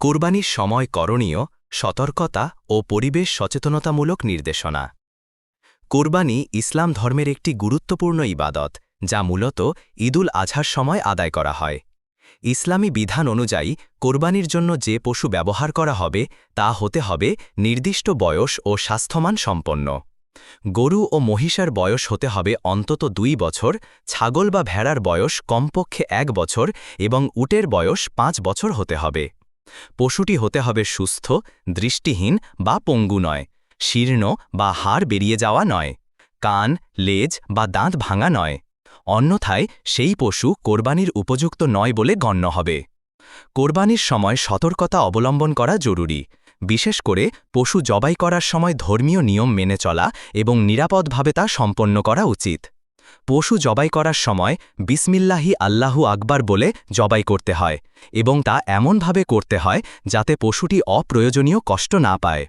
কোরবানির সময় করণীয় সতর্কতা ও পরিবেশ সচেতনতামূলক নির্দেশনা। কোরবানি ইসলাম ধর্মের একটি গুরুত্বপূর্ণ ইবাদত, যা মূলত ঈদুল আজহার সময় আদায় করা হয়। ইসলামী বিধান অনুযায়ী, কোরবানির জন্য যে পশু ব্যবহার করা হবে, তা হতে হবে নির্দিষ্ট বয়স ও স্বাস্থ্যমান সম্পন্ন। গরু ও মহিষার বয়স হতে হবে অন্তত দুই বছর, ছাগল বা ভেড়ার বয়স কমপক্ষে এক বছর এবং উটের বয়স পাঁচ বছর হতে হবে। পশুটি হতে হবে সুস্থ, দৃষ্টিহীন বা পঙ্গু নয়, শীর্ণ বা হাড় বেরিয়ে যাওয়া নয়, কান, লেজ বা দাঁত ভাঙা নয়, অন্যথায় সেই পশু কোরবানির উপযুক্ত নয় বলে গণ্য হবে। কোরবানির সময় সতর্কতা অবলম্বন করা জরুরি, বিশেষ করে পশু জবাই করার সময় ধর্মীয় নিয়ম মেনে চলা এবং নিরাপদভাবে তা সম্পন্ন করা উচিত। পশু জবাই করার সময় বিসমিল্লাহি আল্লাহু আকবার বলে জবাই করতে হয় এবং তা এমনভাবে করতে হয় যাতে পশুটি অপ্রয়োজনীয় কষ্ট না পায়।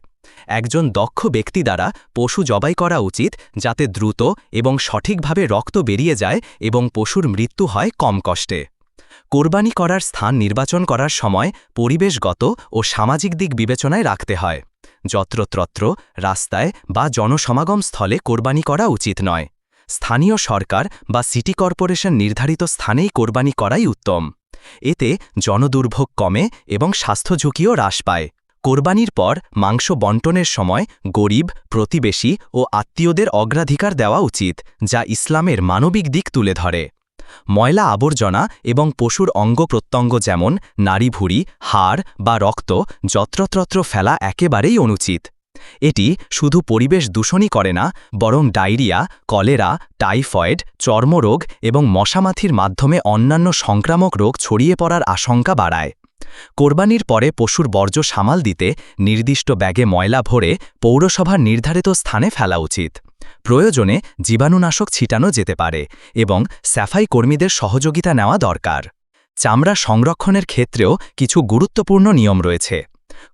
একজন দক্ষ ব্যক্তি দ্বারা পশু জবাই করা উচিত যাতে দ্রুত এবং সঠিকভাবে রক্ত বেরিয়ে যায় এবং পশুর মৃত্যু হয় কম কষ্টে। কোরবানি করার স্থান নির্বাচন করার সময় পরিবেশগত ও সামাজিক দিক বিবেচনায় রাখতে হয়। যত্রত্রত্র রাস্তায় বা জনসমাগম স্থলে কোরবানি করা উচিত নয়। স্থানীয় সরকার বা সিটি কর্পোরেশন নির্ধারিত স্থানেই কোরবানি করাই উত্তম। এতে জনদুর্ভোগ কমে এবং স্বাস্থ্য ঝুঁকিও হ্রাস পায়। কোরবানির পর মাংস বন্টনের সময় গরিব, প্রতিবেশী ও আত্মীয়দের অগ্রাধিকার দেওয়া উচিত, যা ইসলামের মানবিক দিক তুলে ধরে। ময়লা আবর্জনা এবং পশুর অঙ্গ প্রত্যঙ্গ যেমন নাড়িভুড়ি, হাড় বা রক্ত, যত্রতত্র ফেলা একেবারেই অনুচিত। এটি শুধু পরিবেশ দূষণই করে না, বরং ডায়রিয়া, কলেরা, টাইফয়েড, চর্মরোগ এবং মশামাথির মাধ্যমে অন্যান্য সংক্রামক রোগ ছড়িয়ে পড়ার আশঙ্কা বাড়ায়। কোরবানির পরে পশুর বর্জ্য সামাল দিতে নির্দিষ্ট ব্যাগে ময়লা ভরে পৌরসভার নির্ধারিত স্থানে ফেলা উচিত। প্রয়োজনে জীবাণুনাশক ছিটানো যেতে পারে এবং স্যাফাই কর্মীদের সহযোগিতা নেওয়া দরকার। চামড়া সংরক্ষণের ক্ষেত্রেও কিছু গুরুত্বপূর্ণ নিয়ম রয়েছে।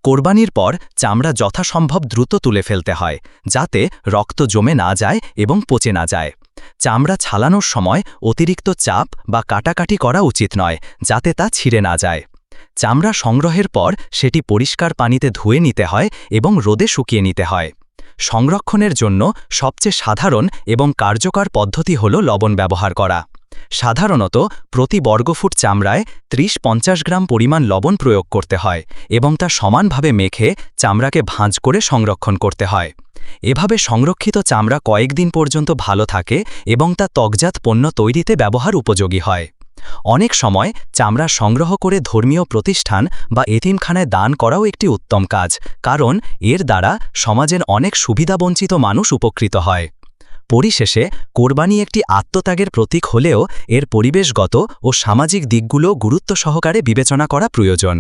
কোরবানির পর চামড়া যথাসম্ভব দ্রুত তুলে ফেলতে হয়, যাতে রক্ত জমে না যায় এবং পচে না যায়। চামড়া ছালানোর সময় অতিরিক্ত চাপ বা কাটাকাটি করা উচিত নয়, যাতে তা ছিঁড়ে না যায়। চামড়া সংগ্রহের পর সেটি পরিষ্কার পানিতে ধুয়ে নিতে হয় এবং রোদে শুকিয়ে নিতে হয়। সংরক্ষণের জন্য সবচেয়ে সাধারণ এবং কার্যকর পদ্ধতি হল লবণ ব্যবহার করা। সাধারণত প্রতি বর্গফুট চামড়ায় ৩০-৫০ গ্রাম পরিমাণ লবণ প্রয়োগ করতে হয় এবং তা সমানভাবে মেখে চামড়াকে ভাঁজ করে সংরক্ষণ করতে হয়। এভাবে সংরক্ষিত চামড়া কয়েকদিন পর্যন্ত ভালো থাকে এবং তা ত্বকজাত পণ্য তৈরিতে ব্যবহার উপযোগী হয়। অনেক সময় চামড়া সংগ্রহ করে ধর্মীয় প্রতিষ্ঠান বা এতিমখানায় দান করাও একটি উত্তম কাজ, কারণ এর দ্বারা সমাজের অনেক সুবিধাবঞ্চিত মানুষ উপকৃত হয়। পরিশেষে কোরবানি একটি আত্মত্যাগের প্রতীক হলেও এর পরিবেশগত ও সামাজিক দিকগুলো গুরুত্ব সহকারে বিবেচনা করা প্রয়োজন।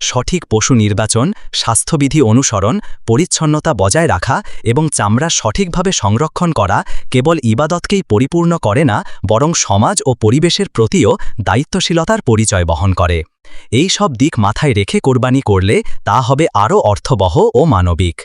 সঠিক পশু নির্বাচন, স্বাস্থ্যবিধি অনুসরণ, পরিচ্ছন্নতা বজায় রাখা এবং চামড়া সঠিকভাবে সংরক্ষণ করা কেবল ইবাদতকেই পরিপূর্ণ করে না, বরং সমাজ ও পরিবেশের প্রতিও দায়িত্বশীলতার পরিচয় বহন করে। এই সব দিক মাথায় রেখে কোরবানি করলে তা হবে আরও অর্থবহ ও মানবিক।